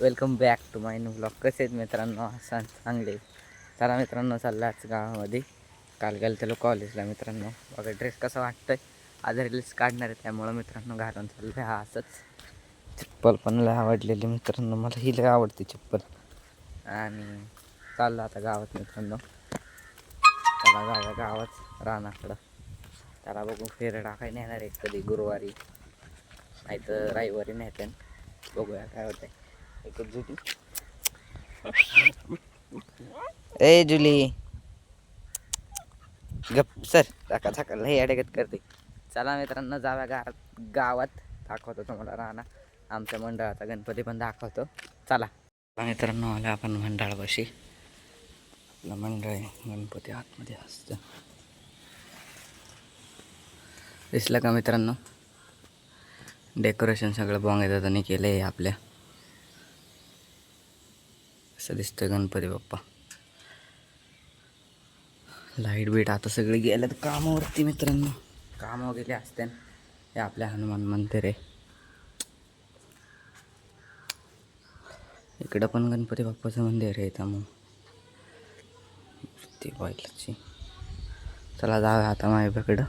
Welcome back to my new blog कसे आहेत मित्रांनो? असा चांगले. चला मित्रांनो चालला आज गावामध्ये. काल गेलं त्याला कॉलेजला मित्रांनो. बघा ड्रेस कसा वाटतोय? आज रील्स काढणार आहे त्यामुळं मित्रांनो घालून चाललं हा असंच. चप्पल पण लय आवडलेली मित्रांनो. मला ही लय आवडते चप्पल. आणि चाललं आता गावात मित्रांनो. त्याला गावा गावात रानाकडं. त्याला बघून फेरं टाकाय नेणार आहे कधी? गुरुवारी. नाही तर रविवारी नेत्यान. बघूया काय होतं आहे ए जुली. गप सर चाका चाका लई अडगत करते. चला मित्रांनो जाव्या गावात गावात. दाखवतो तुम्हाला राहणार आमच्या मंडळाचा गणपती पण दाखवतो. चला. मित्रांनो आलं आपण मंडळापाशी. आपलं मंडळ गणपती आतमध्ये असतं. दिसलं का मित्रांनो? डेकोरेशन सगळं बॉंग येतात आणि केलं आहे आपल्या. असं दिसतं गणपती बाप्पा. लाइट बीट आता सगळे गेल्यात कामावरती मित्रांनो. कामं गेले असते हे आपल्या हनुमान मंदिर आहे. इकडं पण गणपती बाप्पाचं मंदिर आहे त्यामुळं ती बैलाची. चला जाऊया आता माझ्याकडं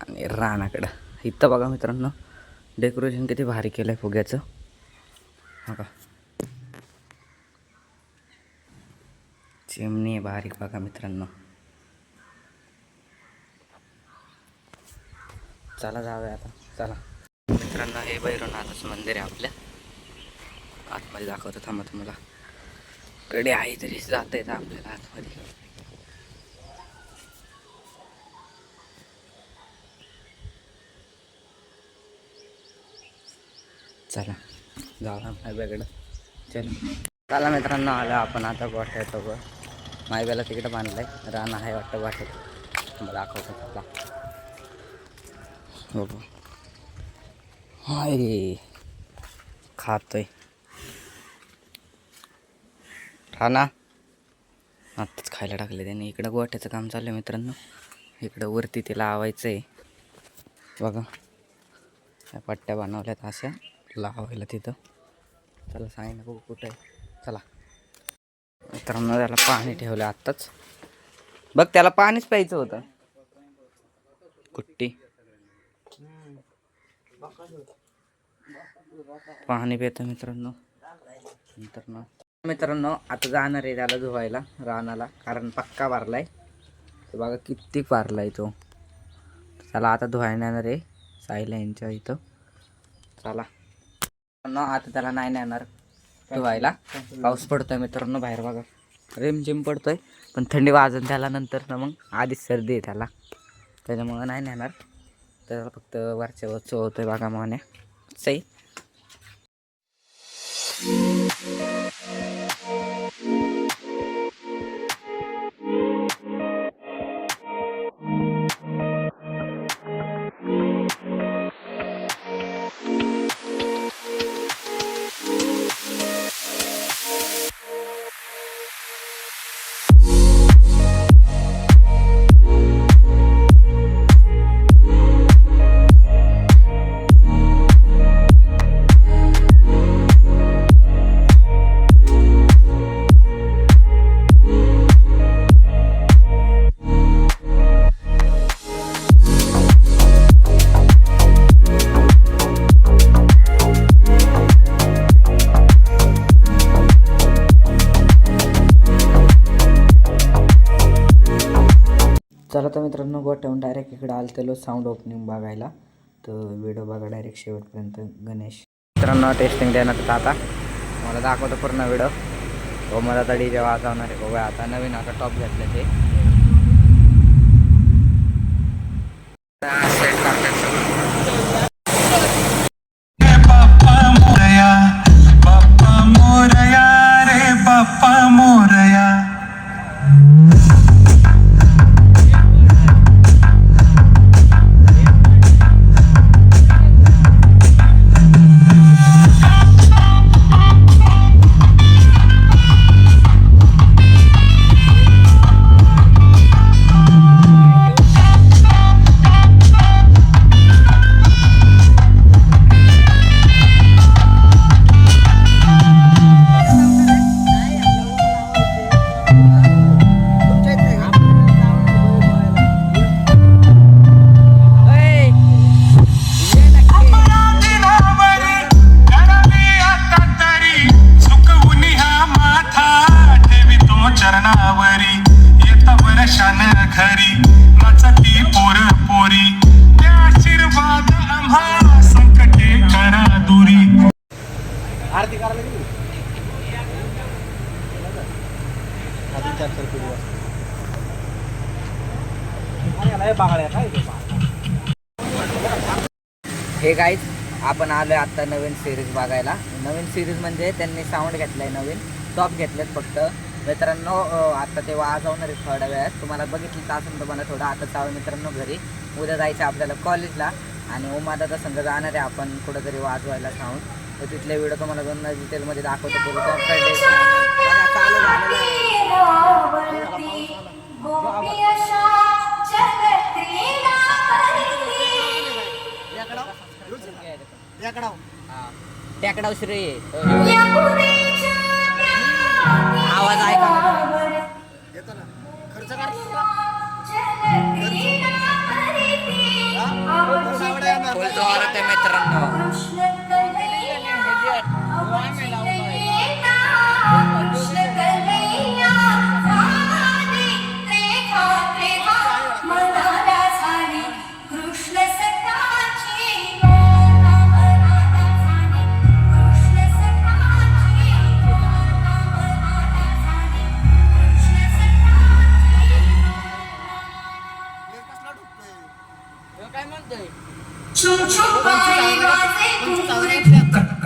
आणि रानाकडं. इथं बघा मित्रांनो. डेकोरेशन किती भारी केलं आहे फुग्याचं. हा का चिमणी आहे बारीक बघा मित्रांनो. चला जाऊया आता चला. मित्रांनो हे भैरवनाथाचं मंदिर आहे आपल्या. आतमध्ये दाखवतो थांबा तुम्हाला. कडे आहे तरी जाता येतं आपल्याला आतमध्ये. चला जाऊ मायब्याकडं चल. चला मित्रांनो आलं आपण आता गोठ्यासोबत. बघ मायब्याला तिकडं बांधलं आहे रान आहे वाटतं वाटत. मला दाखवतो तुला हो बघू. हाय खातोय. राणा. आत्ताच खायला टाकले त्याने. इकडं गोठ्याचं काम चालू आहे मित्रांनो. इकडं वरती ते लावायचं आहे बघा. या पट्ट्या बनवल्यात अशा. लावायला तिथं. चला सांगितलं बघू कुठं आहे. चला. मित्रांनो त्याला पाणी ठेवलं आत्ताच. बघ त्याला पाणीच प्यायचं होतं. कुट्टी. पाणी पितं मित्रांनो. मित्रांनो. मित्रांनो आता जाणार आहे त्याला धुवायला रानाला कारण पक्का वारलाय. तो बघा किती वारलाय तो. चला आता धुवायला येणार आहे साईला यांच्या इथं. चला. मित्रांनो आता त्याला नाही नेणार. धुवायला. पाऊस पडतोय मित्रांनो बाहेर बघा. रेमझेम पडतोय पण थंडी वाजून त्याला नंतर ना मग आधीच सर्दी आहे त्याला. त्याच्यामुळं नाही नेणार. त्याला फक्त वरच्या वर चोवतोय बागा माने सई. आता मित्रांनो गोठ्याहून डायरेक्ट इकडे आलं साऊंड ओपनिंग बघायला. तर व्हिडिओ बघा डायरेक्ट शेवटपर्यंत. गणेश. मित्रांनो टेस्टिंग देणार आता. मला दाखवतो पूर्ण व्हिडिओ हो मला आता डी जे वाजवणार आहे. बघा आता नवीन आता टॉप घेतलं ते. हे गाईज आपण आलोय आता नवीन सिरीज बघायला. नवीन सिरीज म्हणजे त्यांनी साऊंड घेतलाय नवीन टॉप घेतलेत फक्त. मित्रांनो आता ते वाजवणार आहे थोड्या वेळात. तुम्हाला बघितलं तर असेल तुम्हाला थोडं आता चालू मित्रांनो घरी. उद्या जायचं आपल्याला कॉलेजला आणि उमादाचा संघ जाणार आहे आपण कुठंतरी वाजवायला साऊंड तर तिथले व्हिडिओ तुम्हाला दोन डिटेलमध्ये दाखवतो चालू झालेलं आहे टेकडाव श्री. आवाज ऐका. फुल जोरात आहे मित्रांनो. छुम छुम पाणी वाजे घुंगरू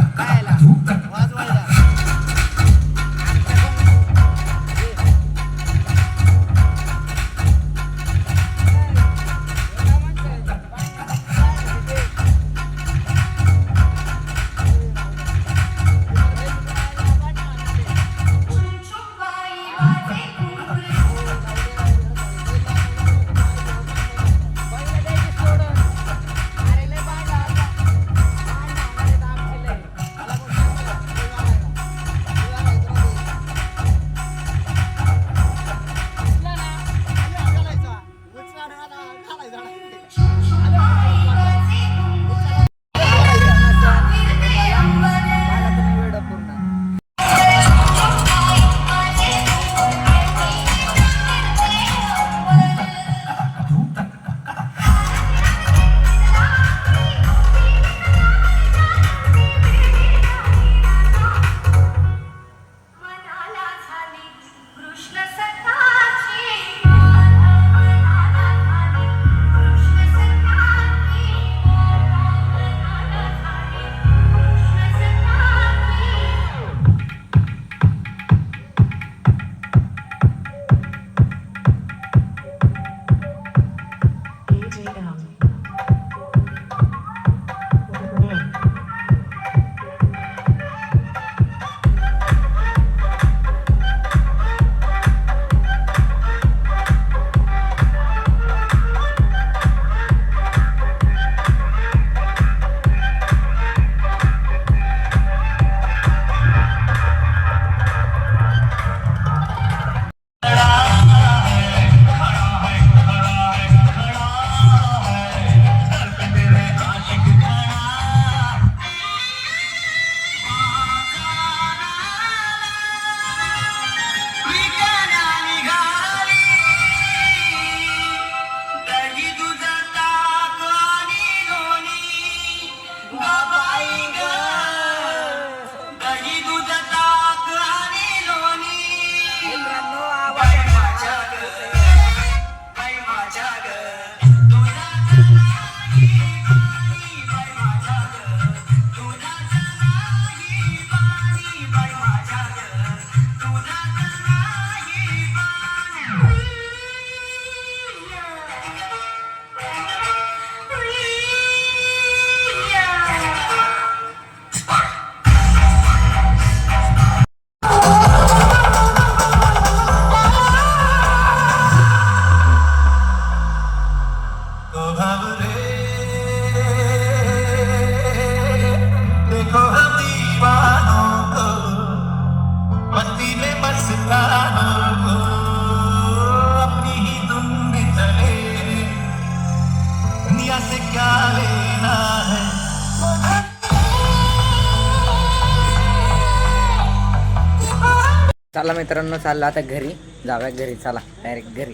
चला मित्रांनो चाललं आता घरी. जाऊया घरी चला डायरेक्ट घरी.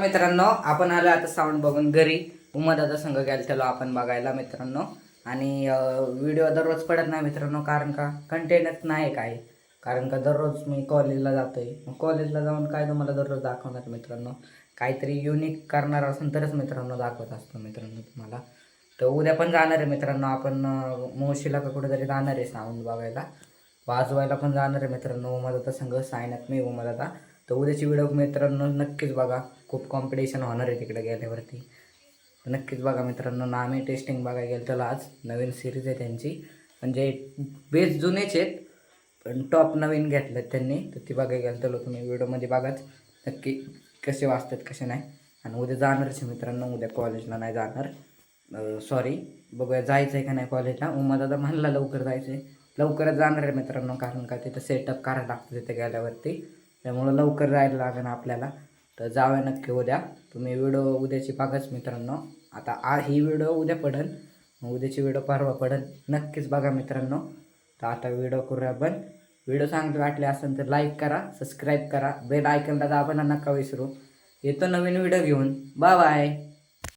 मित्रांनो आपण आलो आता साऊंड बघून घरी. उमादाचा संघ गेला त्याला आपण बघायला मित्रांनो. आणि व्हिडिओ दररोज पडत नाही मित्रांनो कारण का? कंटेनच नाही काय कारण का दररोज मी कॉलेजला जातो आहे मग कॉलेजला जाऊन काय तुम्हाला दररोज दाखवणार मित्रांनो? काहीतरी युनिक करणार असेल तरच मित्रांनो दाखवत असतो मित्रांनो तुम्हाला. तर उद्या पण जाणार आहे मित्रांनो आपण मोशीला का कुठेतरी जाणार आहे साऊंड बघायला. वाजवायला पण जाणार आहे मित्रांनो. उमादादा संघ सायनात मी उमादादा तर उद्याची व्हिडिओ मित्रांनो नक्कीच बघा. खूप कॉम्पिटिशन होणार आहे तिकडे गेल्यावरती. नक्कीच बघा मित्रांनो. ना आम्ही टेस्टिंग बघायला गेलो त्याला आज नवीन सिरीज आहे त्यांची. म्हणजे बेस जुनेच आहेत पण टॉप नवीन घेतलेत त्यांनी. तर ती बघायला गेलं तर तुम्ही व्हिडिओमध्ये बघाच. नक्की कसे वाचतात कसे नाही. आणि उद्या जाणारच आहे मित्रांनो. उद्या कॉलेजला नाही जाणार. सॉरी बघूया जायचं आहे का नाही कॉलेजला उमा दादा म्हणला लवकर जायचं आहे लवकरच जाणार आहे मित्रांनो कारण का तिथं सेटअप करायला लागतं तिथे गेल्यावरती. त्यामुळं लवकर जायला लागेल आपल्याला. तर जाऊया नक्की उद्या. तुम्ही व्हिडिओ उद्याची बघाच मित्रांनो. आता आ ही व्हिडिओ उद्या पडेल मग उद्याची व्हिडिओ परवा पडेल नक्कीच बघा मित्रांनो. तर आता व्हिडिओ करूया पण व्हिडिओ चांगले वाटले असेल तर लाईक करा सबस्क्राईब करा. बेल आयकनला दाबायला नका विसरू. येतो नवीन व्हिडिओ घेऊन. Bye bye